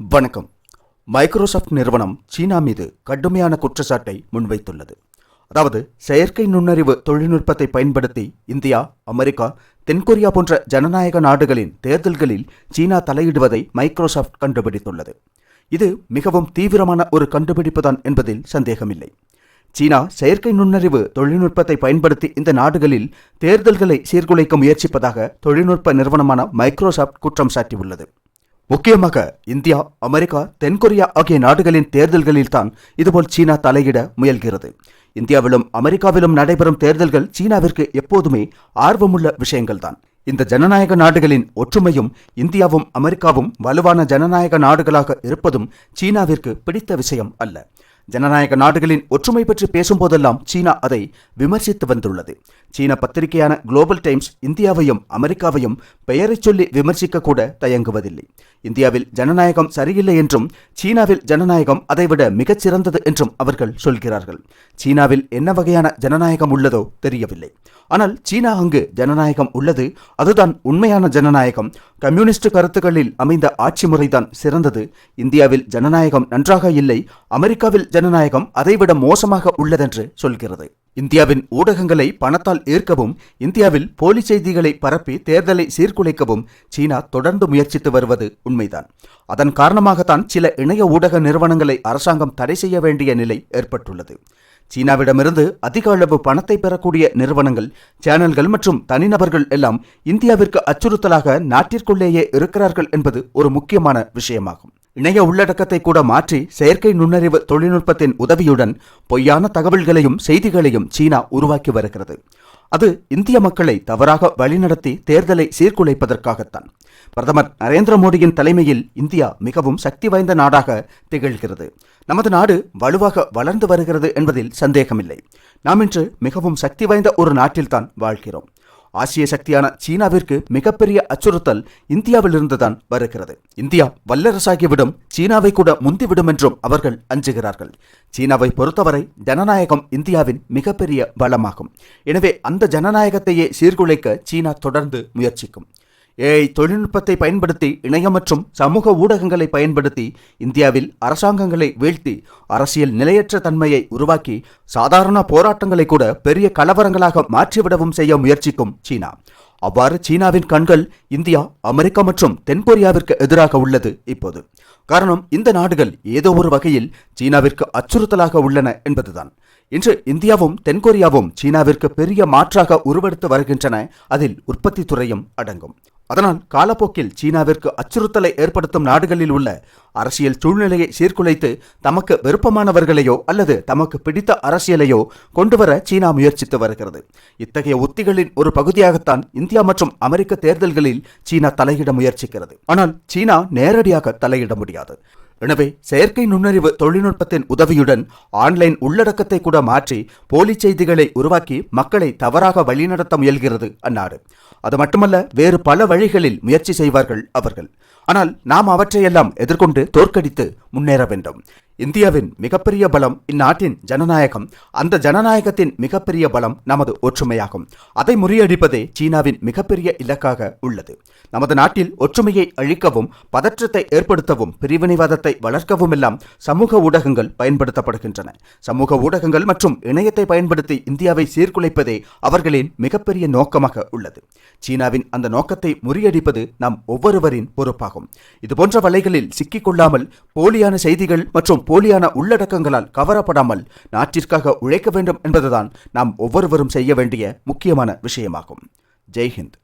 வணக்கம். மைக்ரோசாஃப்ட் நிறுவனம் சீனா மீது கடுமையான குற்றச்சாட்டை முன்வைத்துள்ளது. அதாவது செயற்கை நுண்ணறிவு தொழில்நுட்பத்தை பயன்படுத்தி இந்தியா அமெரிக்கா தென்கொரியா போன்ற ஜனநாயக நாடுகளின் தேர்தல்களில் சீனா தலையிடுவதை மைக்ரோசாஃப்ட் கண்டுபிடித்துள்ளது. இது மிகவும் தீவிரமான ஒரு கண்டுபிடிப்பு தான் என்பதில் சந்தேகமில்லை. சீனா செயற்கை நுண்ணறிவு தொழில்நுட்பத்தை பயன்படுத்தி இந்த நாடுகளில் தேர்தல்களை சீர்குலைக்க முயற்சிப்பதாக தொழில்நுட்ப நிறுவனமான மைக்ரோசாஃப்ட் குற்றம் சாட்டியுள்ளது. முக்கியமாக இந்தியா அமெரிக்கா தென்கொரியா ஆகிய நாடுகளின் தேர்தல்களில்தான் இதுபோல் சீனா தலையிட முயல்கிறது. இந்தியாவிலும் அமெரிக்காவிலும் நடைபெறும் தேர்தல்கள் சீனாவிற்கு எப்போதுமே ஆர்வமுள்ள விஷயங்கள்தான். இந்த ஜனநாயக நாடுகளின் ஒற்றுமையும் இந்தியாவும் அமெரிக்காவும் வலுவான ஜனநாயக நாடுகளாக இருப்பதும் சீனாவிற்கு பிடித்த விஷயம் அல்ல. ஜனநாயக நாடுகளின் ஒற்றுமை பற்றி பேசும்போதெல்லாம் சீனா அதை விமர்சித்து வந்துள்ளது. சீன பத்திரிகையான குளோபல் டைம்ஸ் இந்தியாவையும் அமெரிக்காவையும் பெயரைச் சொல்லி விமர்சிக்க கூட தயங்குவதில்லை. இந்தியாவில் ஜனநாயகம் சரியில்லை என்றும் சீனாவில் ஜனநாயகம் அதைவிட மிகச் சிறந்தது என்றும் அவர்கள் சொல்கிறார்கள். சீனாவில் என்ன வகையான ஜனநாயகம் உள்ளதோ தெரியவில்லை. ஆனால் சீனா அங்கு ஜனநாயகம் உள்ளது. அதுதான் உண்மையான ஜனநாயகம். கம்யூனிஸ்ட் கருத்துக்களில் அமைந்த ஆட்சி முறைதான் சிறந்தது. இந்தியாவில் ஜனநாயகம் நன்றாக இல்லை. அமெரிக்காவில் ஜனநாயகம் அதைவிட மோசமாக உள்ளதென்று சொல்கிறது. இந்தியாவின் ஊடகங்களை பணத்தால் ஈர்க்கவும் இந்தியாவில் போலி செய்திகளை பரப்பி தேர்தலை சீர்குலைக்கவும் சீனா தொடர்ந்து முயற்சித்து வருவது உண்மைதான். அதன் காரணமாகத்தான் சில இணைய ஊடக நிறுவனங்களை அரசாங்கம் தடை செய்ய வேண்டிய நிலை ஏற்பட்டுள்ளது. சீனாவிடமிருந்து அதிக அளவு பணத்தை பெறக்கூடிய நிறுவனங்கள் சேனல்கள் மற்றும் தனிநபர்கள் எல்லாம் இந்தியாவிற்கு அச்சுறுத்தலாக நாட்டிற்குள்ளேயே இருக்கிறார்கள் என்பது ஒரு முக்கியமான விஷயமாகும். இணைய உள்ளடக்கத்தை கூட மாற்றி செயற்கை நுண்ணறிவு தொழில்நுட்பத்தின் உதவியுடன் பொய்யான தகவல்களையும் செய்திகளையும் சீனா உருவாக்கி வருகிறது. அது இந்திய மக்களை தவறாக வழிநடத்தி தேர்தலை சீர்குலைப்பதற்காகத்தான். பிரதமர் நரேந்திர மோடியின் தலைமையில் இந்தியா மிகவும் சக்தி வாய்ந்த நாடாக திகழ்கிறது. நமது நாடு வலுவாக வளர்ந்து வருகிறது என்பதில் சந்தேகமில்லை. நாம் இன்று மிகவும் சக்தி வாய்ந்த ஒரு நாட்டில்தான் வாழ்கிறோம். ஆசிய சக்தியான சீனாவிற்கு மிகப்பெரிய அச்சுறுத்தல் இந்தியாவிலிருந்துதான் வருகிறது. இந்தியா வல்லரசாகிவிடும் சீனாவை கூட முந்திவிடும் என்றும் அவர்கள் அஞ்சுகிறார்கள். சீனாவை பொறுத்தவரை ஜனநாயகம் இந்தியாவின் மிகப்பெரிய பலமாகும் எனவே அந்த ஜனநாயகத்தையே சீர்குலைக்க சீனா தொடர்ந்து முயற்சிக்கும். ஏஐ தொழில்நுட்பத்தை பயன்படுத்தி இணையம் மற்றும் சமூக ஊடகங்களை பயன்படுத்தி இந்தியாவில் அரசாங்கங்களை வீழ்த்தி அரசியல் நிலையற்ற தன்மையை உருவாக்கி சாதாரண போராட்டங்களை கூட பெரிய கலவரங்களாக மாற்றிவிடவும் செய்ய முயற்சிக்கும் சீனா. அவ்வாறு சீனாவின் கண்கள் இந்தியா அமெரிக்கா மற்றும் தென்கொரியாவிற்கு எதிராக உள்ளது இப்போது. காரணம் இந்த நாடுகள் ஏதோ ஒரு வகையில் சீனாவிற்கு அச்சுறுத்தலாக உள்ளன என்பதுதான். இன்று இந்தியாவும் தென்கொரியாவும் சீனாவிற்கு பெரிய மாற்றாக உருவெடுத்து வருகின்றன. அதில் உற்பத்தி துறையும் அடங்கும். அதனால் காலப்போக்கில் சீனாவிற்கு அச்சுறுத்தலை ஏற்படுத்தும் நாடுகளில் உள்ள அரசியல் சூழ்நிலையை சீர்குலைத்து தமக்கு விருப்பமானவர்களையோ அல்லது தமக்கு பிடித்த அரசியலையோ கொண்டுவர சீனா முயற்சித்து வருகிறது. இத்தகைய உத்திகளின் ஒரு பகுதியாகத்தான் இந்தியா மற்றும் அமெரிக்க தேர்தல்களில் சீனா தலையிட முயற்சிக்கிறது. ஆனால் சீனா நேரடியாக தலையிட முடியாது. எனவே செயற்கை நுண்ணறிவு தொழில்நுட்பத்தின் உதவியுடன் ஆன்லைன் உள்ளடக்கத்தை கூட மாற்றி போலி செய்திகளை உருவாக்கி மக்களை தவறாக வழிநடத்த முயல்கிறது அந்நாடு அது மட்டுமல்ல வேறு பல வழிகளில் முயற்சி செய்வார்கள் அவர்கள். ஆனால் நாம் அவற்றையெல்லாம் எதிர்கொண்டு தோற்கடித்து முன்னேற வேண்டும். இந்தியாவின் மிகப்பெரிய பலம் இந்நாட்டின் ஜனநாயகம். அந்த ஜனநாயகத்தின் மிகப்பெரிய பலம் நமது ஒற்றுமையாகும். அதை முறியடிப்பதே சீனாவின் மிகப்பெரிய இலக்காக உள்ளது. நமது நாட்டில் ஒற்றுமையை அழிக்கவும் பதற்றத்தை ஏற்படுத்தவும் பிரிவினைவாதத்தை வளர்க்கவும் எல்லாம் சமூக ஊடகங்கள் பயன்படுத்தப்படுகின்றன. சமூக ஊடகங்கள் மற்றும் இணையத்தை பயன்படுத்தி இந்தியாவை சீர்குலைப்பதே அவர்களின் மிகப்பெரிய நோக்கமாக உள்ளது. சீனாவின் அந்த நோக்கத்தை முறியடிப்பது நம் ஒவ்வொருவரின் பொறுப்பாகும். இதுபோன்ற வலைகளில் சிக்கிக்கொள்ளாமல் போலியான செய்திகள் மற்றும் போலியான உள்ளடக்கங்களால் கவரப்படாமல் நாட்டிற்காக உழைக்க வேண்டும் என்பதுதான் நாம் ஒவ்வொருவரும் செய்ய வேண்டிய முக்கியமான விஷயமாகும். ஜெய்ஹிந்த்.